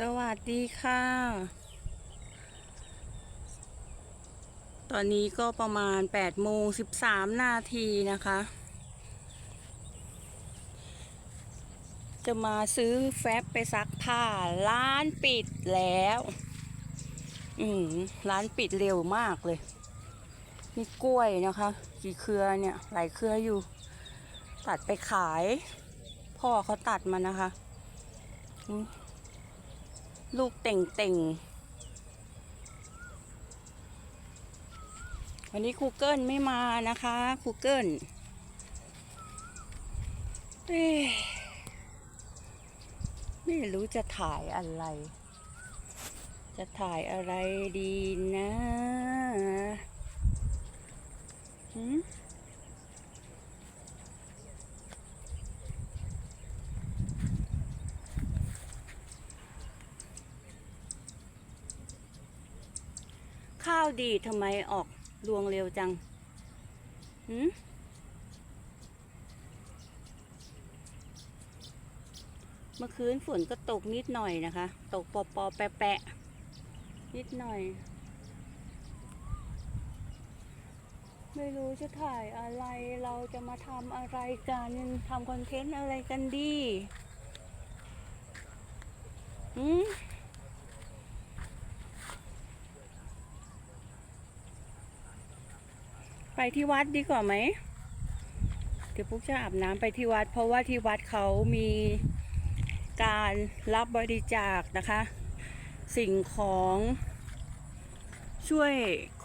สวัสดีค่ะ ตอนนี้ก็ประมาณ8โมง13 นาทีนะคะ จะมาซื้อแฟบไปซักผ้า ร้านปิดแล้ว อืมร้านปิดเร็วมากเลย นี่กล้วยนะคะ กี่เครือเนี่ย หลายเครืออยู่ ตัดไปขาย พ่อเขาตัดมานะคะอืม ลูกเต่งเต่งวันนี้ครูเกิลไม่มานะคะครูเกิลไม่รู้จะถ่ายอะไร จะถ่ายอะไรดีนะหืมข้าวดีทำไมออกรวงเร็วจังหืมเมื่อคืนฝนก็ตกนิดหน่อยนะคะ ตกปอปอแปะแปะนิดหน่อย ไม่รู้จะถ่ายอะไรเราจะมาทำอะไรกันทำคอนเทนต์อะไรกันดีอืม ไปที่วัดดีกว่าไหม เดี๋ยวปุ๊กจะอาบน้ำไปที่วัด เพราะว่าที่วัดเขามีการรับบริจาคนะคะ สิ่งของช่วย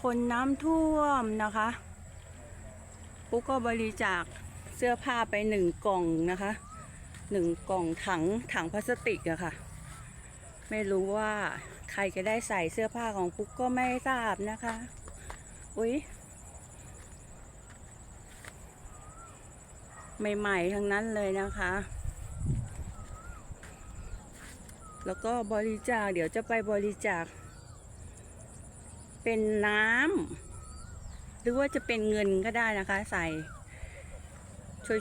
คนน้ำท่วมนะคะปุ๊กก็บริจาคเสื้อผ้าไปหนึ่งกล่องนะคะหนึ่งกล่องถังถังพลาสติกอะค่ะ ไม่รู้ว่าใครจะได้ใส่เสื้อผ้าของปุ๊กก็ไม่ทราบนะคะ อุ๊ย ใหม่ ๆ ทั้งนั้นเลยนะคะ แล้วก็บริจาคเดี๋ยวจะไปบริจาค เป็นน้ำหรือว่าจะเป็นเงินก็ได้นะคะ ใส่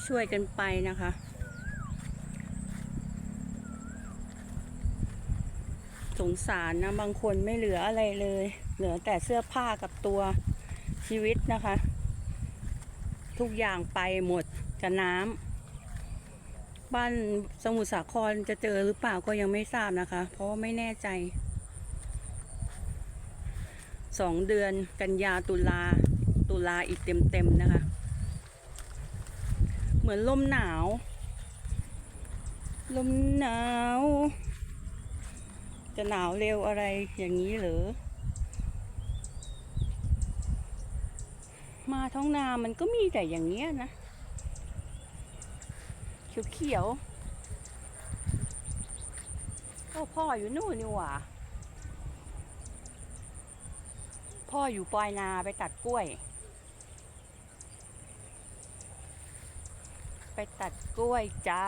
ช่วย ๆ กันไปนะคะสงสารนะบางคนไม่เหลืออะไรเลย เหลือแต่เสื้อผ้ากับตัวชีวิตนะคะ ทุกอย่างไปหมด กับน้ำบ้านสมุทรสาครจะเจอหรือเปล่าก็ยังไม่ทราบนะคะ เพราะว่าไม่แน่ใจสองเดือนกันยาตุลาตุลาอีกเต็มๆนะคะ เหมือนลมหนาว ลมหนาว จะหนาวเร็วอะไรอย่างนี้หรือมาท้องนามันก็มีแต่อย่างเงี้ยนะ เขียวๆก็พ่ออยู่นู่นนี่หว่า พ่ออยู่ปลอยนาไปตัดกล้วย ไปตัดกล้วยจ้า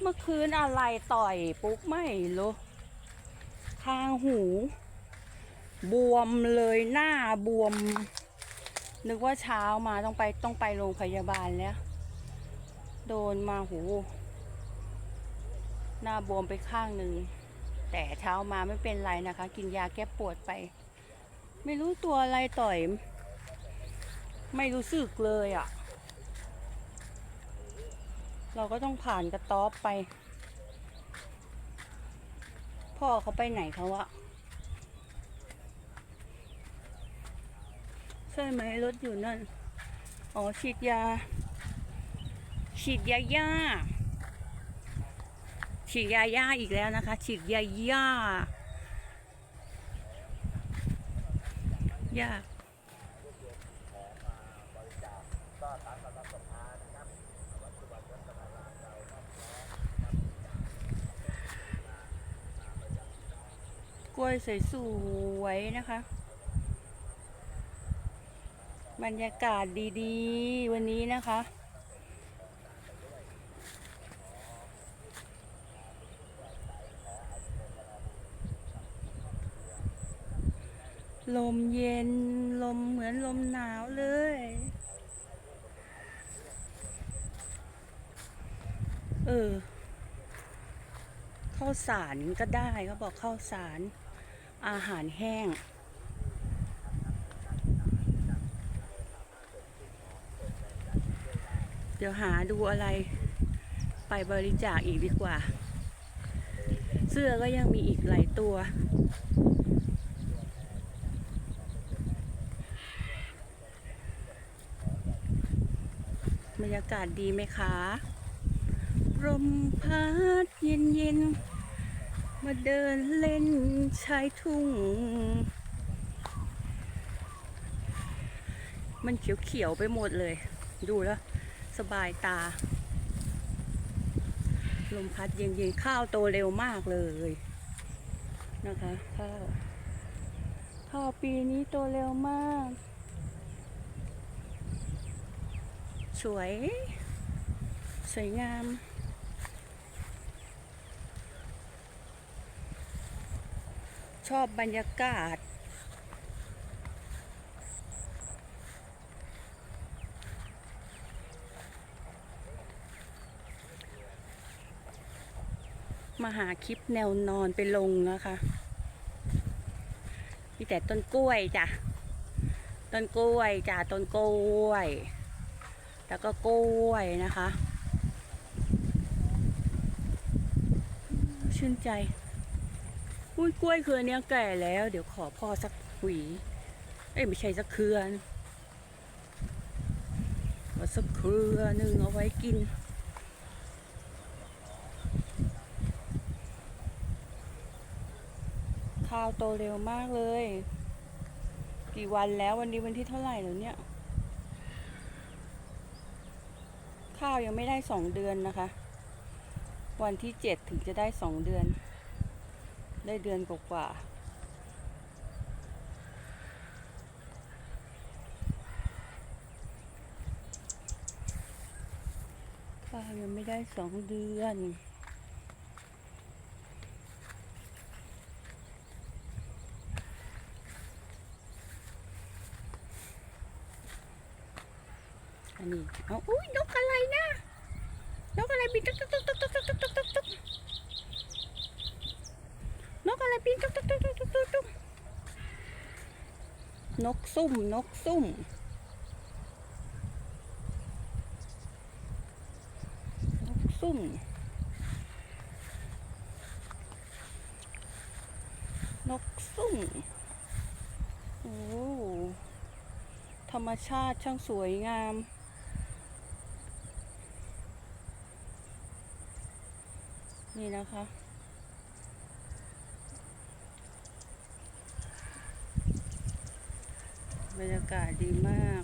เมื่อคืนอะไรต่อยปุ๊กไม่รู้ ทางหู บวมเลยหน้าบวม นึกว่าเช้ามาต้องไปต้องไปโรงพยาบาลแล้ว โดนมาหู หน้าบวมไปข้างหนึ่ง แต่เช้ามาไม่เป็นไรนะคะ กินยาแก้ปวดไป ไม่รู้ตัวอะไรต่อย ไม่รู้สึกเลยอะ่ะ เราก็ต้องผ่านกระต๊อบไป พ่อเขาไปไหนเขาอะใช่ไหมรถอยู่นั่น อ๋อฉีดยา ฉีดยาย่าฉีดยาย่าอีกแล้วนะคะ ฉีดยาย่ายาก กล้วยสวยๆนะคะ บรรยากาศดีๆ วันนี้นะคะ ลมเย็นลมเหมือนลมหนาวเลยเออข้าวสารก็ได้เขาบอกข้าวสาร อาหารแห้ง เดี๋ยวหาดูอะไรไปบริจาคอีกดีกว่า เสื้อก็ยังมีอีกหลายตัว บรรยากาศดีไหมคะลมพัดเย็นเย็นๆ มาเดินเล่นชายทุ่ง มันเขียวๆไปหมดเลย ดูแล้ว สบายตา ลมพัดเย็นๆ ข้าวโตเร็วมากเลย นะคะข้าวข้าวปีนี้โตเร็วมาก สวย สวยงาม ชอบบรรยากาศ มาหาคลิปแนวนอนไปลงนะคะ มีแต่ต้นกล้วยจ้ะ ต้นกล้วยจ้ะ ต้นกล้วย แล้วก็กล้วยนะคะ ชื่นใจ อุ้ยกล้วยเครือเนี้ยแก่แล้ว เดี๋ยวขอพ่อสักหวี เอ้ยไม่ใช่สักเครือนะขอสักเครือหนึ่งเอาไว้กิน ข้าวโตเร็วมากเลย กี่วันแล้ววันนี้วันที่เท่าไหร่แล้วเนี่ย ข้าวยังไม่ได้สองเดือนนะคะ วันที่เจ็ดถึงจะได้สองเดือน ได้เดือนกว่าป้ายังไม่ได้สองเดือนอันนี้อาอุ้ยนกอะไรนะนกอะไรบินตุ๊กตุ๊กตุ๊กตุ๊กตุ๊กตุ๊กตุ๊ก นกอะไรบินตุ๊กตุ๊กตุ๊กตุ๊กตุ๊กตุ๊กตุ๊กนกซุ่ม นกซุ่ม นกซุ่ม นกซุ่ม โอ้ธรรมชาติช่างสวยงามนี่นะคะ บรรยากาศดีมาก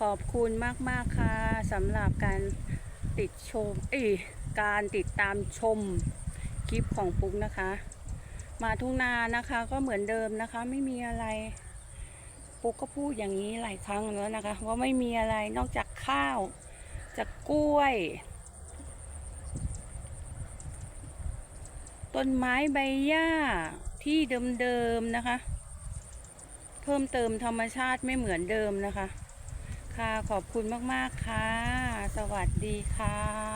ขอบคุณมาก ๆ ค่ะสำหรับการติดชมเอ้การติดตามชมคลิปของปุ๊กนะคะ มาทุ่งนานะคะก็เหมือนเดิมนะคะ ไม่มีอะไร ปุ๊กก็พูดอย่างนี้หลายครั้งแล้วนะคะว่าไม่มีอะไรนอกจากข้าวจากกล้วย ต้นไม้ใบหญ้าที่เดิมๆนะคะ เพิ่มเติมธรรมชาติไม่เหมือนเดิมนะคะ ค่ะขอบคุณมาก ๆ ค่ะ สวัสดีค่ะ